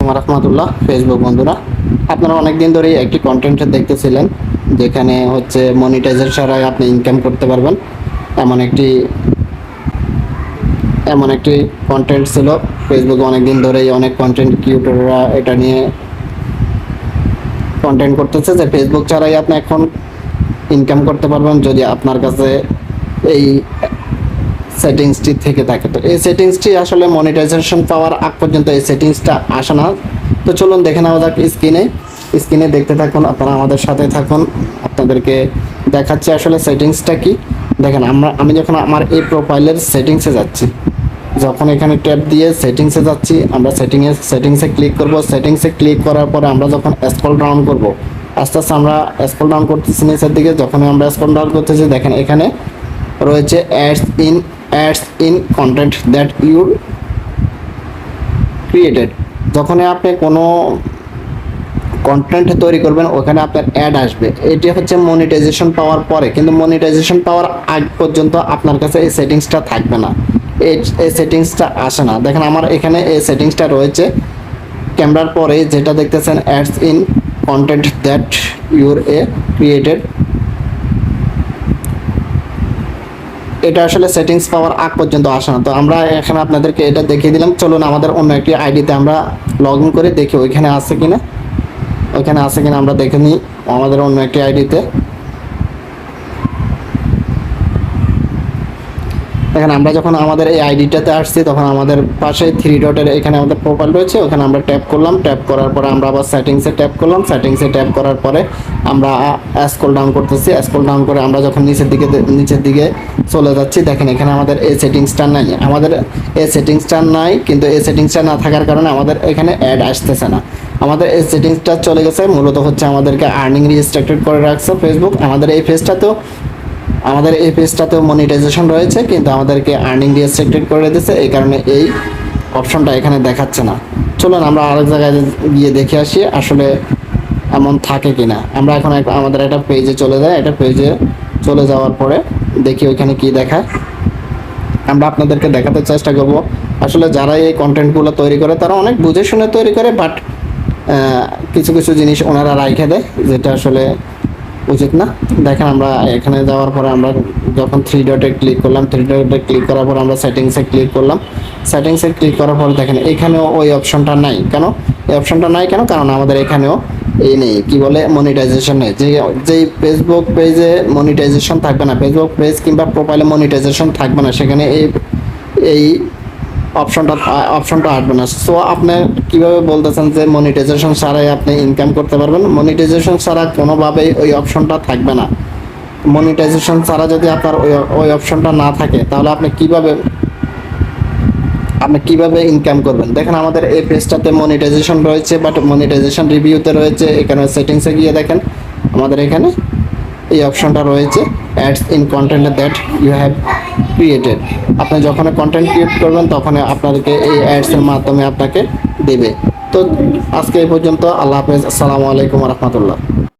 রহমতুল্লাহ Facebook বন্ধুরা। আপনারা অনেক দিন ধরেই একটি কন্টেন্ট দেখতেছিলেন, যেখানে হচ্ছে মনিটাইজার ছাড়াই আপনি ইনকাম করতে পারবেন। এমন একটি এমন একটি কন্টেন্ট ছিল। ফেসবুকে অনেক দিন ধরেই অনেক কন্টেন্ট ক্রিয়েটররা এটা নিয়ে কন্টেন্ট করতেছে যে ফেসবুক ছাড়াই আপনি এখন ইনকাম করতে পারবেন। যদি আপনার কাছে এই সেটিংসটি থেকে থাকে। তো এই সেটিংসটি আসলে মনিটাইজেশন পাওয়ার আগ পর্যন্ত এই সেটিংসটা আসে না। তো চলুন দেখে নেওয়া যাক স্ক্রিনে। স্ক্রিনে দেখতে থাকুন, আপনারা আমাদের সাথে থাকুন। আপনাদেরকে দেখাচ্ছি আসলে সেটিংসটা কি। দেখেন, আমরা, আমি যখন আমার এই প্রোফাইলের সেটিংসে যাচ্ছি, যখন এখানে ট্যাপ দিয়ে সেটিংসে যাচ্ছি, আমরা সেটিংয়ে, সেটিংসে ক্লিক করব। সেটিংসে ক্লিক করার পরে আমরা যখন স্ক্রল ডাউন করব, আস্তে আস্তে আমরা স্ক্রল ডাউন করতেছি নিচের দিকে। যখন আমরা স্ক্রল ডাউন করতেছি, দেখেন এখানে রয়েছে ads in ads in content that you created যখনই আপনি কোনো কন্টেন্ট তৈরি করবেন, ওখানে আপনার অ্যাড আসবে। এটি হচ্ছে মনিটাইজেশন পাওয়ার পরে। কিন্তু মনিটাইজেশন পাওয়ার আগ পর্যন্ত আপনার কাছে এই সেটিংসটা থাকবে না। এই এই সেটিংসটা আসে না। দেখেন আমার এখানে এই সেটিংসটা রয়েছে। ক্যামেরার পরে যেটা দেখতেছেন ads in content that you're a created এটা আসলে সেটিংস পাওয়ার আগ পর্যন্ত আসে না। তো আমরা এখানে আপনাদেরকে এটা দেখিয়ে দিলাম। চলুন আমাদের অন্য একটি আইডিতে আমরা লগ ইন করে দেখি ওইখানে আছে কিনা। ওইখানে আছে কিনা আমরা দেখে নিই আমাদের অন্য একটি আইডিতে দেখেন আমরা যখন আমাদের এই আইডিটাতে আসছি, তখন আমাদের পাশে থ্রি ডটের এখানে আমাদের প্রোফাইল রয়েছে। ওখানে আমরা ট্যাপ করলাম। ট্যাপ করার পরে আমরা আবার সেটিংসে ট্যাপ করলাম। সেটিংসে ট্যাপ করার পরে আমরা স্ক্রল ডাউন করতেছি। স্ক্রল ডাউন করে আমরা যখন নিচের দিকে নিচের দিকে চলে যাচ্ছি, দেখেন এখানে আমাদের এই সেটিংসটা নাই। আমাদের এই সেটিংসটা নাই, কিন্তু এই সেটিংসটা না থাকার কারণে আমাদের এখানে অ্যাড আসতেছে না। আমাদের এই সেটিংসটা চলে গেছে। মূলত হচ্ছে আমাদেরকে আর্নিং রেজিস্ট্রাক্টেড করে রাখছে ফেসবুক আমাদের এই পেজটাতেও আমাদের এই পেজটাতেও মনিটাইজেশন রয়েছে, কিন্তু আমাদেরকে আর্নিং রেস্ট্রিক্টেড করে দিয়েছে, এই কারণে এই অপশনটা এখানে দেখাচ্ছে না। চলুন আমরা আরেক জায়গায় গিয়ে দেখে আসি, আসলে এমন থাকে কিনা। আমরা এখন আমাদের একটা পেজে চলে যাই, একটা পেজে চলে যাওয়ার পরে দেখি ওইখানে কি দেখায়। আমরা আপনাদেরকে দেখাতে চেষ্টা করব। আসলে যারা এই কন্টেন্টগুলো তৈরি করে, তারা অনেক বুঝে শুনে তৈরি করে বাট কিছু কিছু জিনিস ওনারা রাইখে দেয়, যেটা আসলে উচিত না। দেখেন আমরা এখানে যাওয়ার পরে আমরা যখন থ্রি ডটে ক্লিক করলাম থ্রি ডটে ক্লিক করার পর আমরা সেটিংসে ক্লিক করলাম। সেটিংসে ক্লিক করার পর দেখেন এখানেও ওই অপশনটা নাই। কেন? এই অপশনটা নাই কেন? কারণ আমাদের এখানেও এই নেই। কী বলে? মনিটাইজেশন নেই। যে, যেই ফেসবুক পেজে মনিটাইজেশন থাকবে না ফেসবুক পেজ কিংবা প্রোফাইলে মনিটাইজেশন থাকবে না, সেখানে এই এই অপশনটা অপশনটা আসবে না। সো আপনি কীভাবে বলতেছেন যে মনিটাইজেশন ছাড়াই আপনি ইনকাম করতে পারবেন? মনিটাইজেশন ছাড়া কোনোভাবেই ওই অপশনটা থাকবে না। মনিটাইজেশন ছাড়া যদি আপনার ওই ওই অপশনটা না থাকে, তাহলে আপনি কীভাবে আপনি কীভাবে ইনকাম করবেন? দেখেন আমাদের এই পেজটাতে মনিটাইজেশন রয়েছে বাট মনিটাইজেশন রিভিউতে রয়েছে। এখানে সেটিংসে গিয়ে দেখেন। আমাদের এখানে এই অপশনটা রয়েছে ads in content that you have created আপনি যখন কন্টেন্ট ক্রিয়েট করবেন তখন আপনাদেরকে এই অ্যাডসের মাধ্যমে আপনাকে দেবে। তো আজকে এই পর্যন্ত, আল্লাহ হাফেজ, আসসালামু আলাইকুম রহমতুল্লাহ।